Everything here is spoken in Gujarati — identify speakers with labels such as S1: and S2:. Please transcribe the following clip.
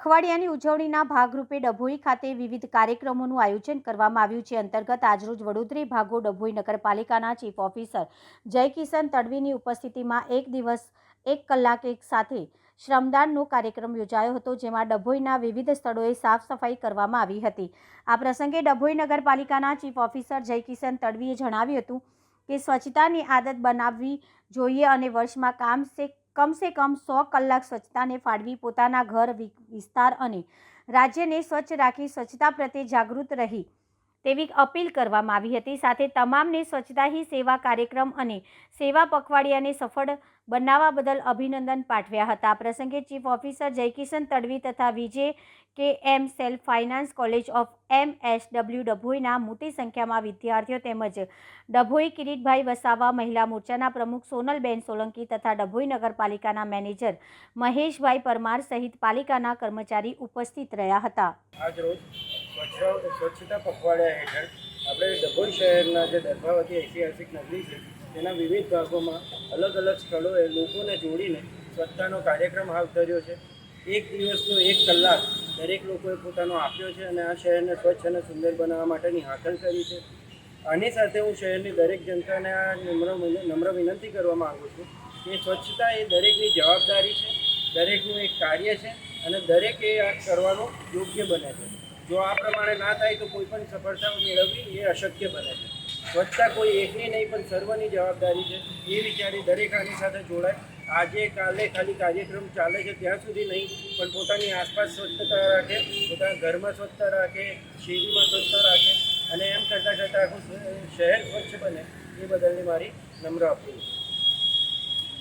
S1: પખવાડિયાની ઉજવણીના ભાગરૂપે ડભોઈ ખાતે વિવિધ કાર્યક્રમોનું આયોજન કરવામાં આવ્યું છે. અંતર્ગત આજરોજ વડોદરી ભાગો ડભોઈ નગરપાલિકાના ચીફ ઓફિસર જયકિશન તડવીની ઉપસ્થિતિમાં એક દિવસ એક કલાક એક સાથે શ્રમદાનનો કાર્યક્રમ યોજાયો હતો, જેમાં ડભોઈના વિવિધ સ્થળોએ સાફ સફાઈ કરવામાં આવી હતી. આ પ્રસંગે ડભોઈ નગરપાલિકાના ચીફ ઓફિસર જયકિશન તડવીએ જણાવ્યું હતું કે, સ્વચ્છતાની આદત બનાવવી જોઈએ અને વર્ષમાં કામ સે કમસે કમ સો કલાક સ્વચ્છતાને ફાળવી પોતાના ઘર વિસ્તાર અને રાજ્યને સ્વચ્છ રાખી સ્વચ્છતા પ્રત્યે જાગૃત રહી. તેવી અપીલ કરવામાં આવી હતી. સાથે તમામને સ્વચ્છતા હી સેવા કાર્યક્રમ અને સેવા પખવાડિયાને સફળ બનાવવા બદલ અભિનંદન પાઠવ્યા હતા. આ પ્રસંગે ચીફ ઓફિસર જયકિશન તડવી તથા વિજે કે M self finance college of M S W ડભોઈના મોટી સંખ્યામાં વિદ્યાર્થીઓ તેમજ ડભોઈ કિરીટભાઈ વસાવા, મહિલા મોરચાના પ્રમુખ સોનલબેન સોલંકી તથા ડભોઈ નગરપાલિકાના મેનેજર મહેશભાઈ પરમાર સહિત પાલિકાના કર્મચારી ઉપસ્થિત રહ્યા હતા.
S2: આજરોજ સ્વચ્છતા પખવાડિયા હેઠળ આપણે ડભોઈ શહેરના જે દર્ભાવતી ઐતિહાસિક નગરી છે, તેના વિવિધ ભાગોમાં અલગ અલગ સ્થળોએ લોકોને જોડીને સ્વચ્છતાનો કાર્યક્રમ હાથ ધર્યો છે. એક દિવસનો એક કલાક દરેક લોકોએ પોતાનો આપ્યો છે અને આ શહેરને સ્વચ્છ અને સુંદર બનાવવા માટેની હાકલ કરી છે. આની સાથે હું શહેરની દરેક જનતાને આ નમ્ર નમ્ર વિનંતી કરવા માગું છું કે સ્વચ્છતા એ દરેકની જવાબદારી છે, દરેકનું એક કાર્ય છે અને દરેકે આ કરવાનું યોગ્ય બને છે. જો આ પ્રમાણે ના થાય તો કોઈ પણ સફળતા મેળવવી એ અશક્ય બને છે. સ્વચ્છતા કોઈ એકની નહીં, પણ સર્વની જવાબદારી છે. એ વિચારી દરેક આની સાથે જોડાય. આજે, કાલે ખાલી કાર્યક્રમ ચાલે છે ત્યાં સુધી નહીં, પણ પોતાની આસપાસ સ્વચ્છતા રાખે, પોતાના ઘરમાં સ્વચ્છતા રાખે, શેરીમાં સ્વચ્છતા રાખે અને એમ કરતાં કરતાં આખું શહેર સ્વચ્છ બને, એ બદલની મારી નમ્ર અપીલ છે.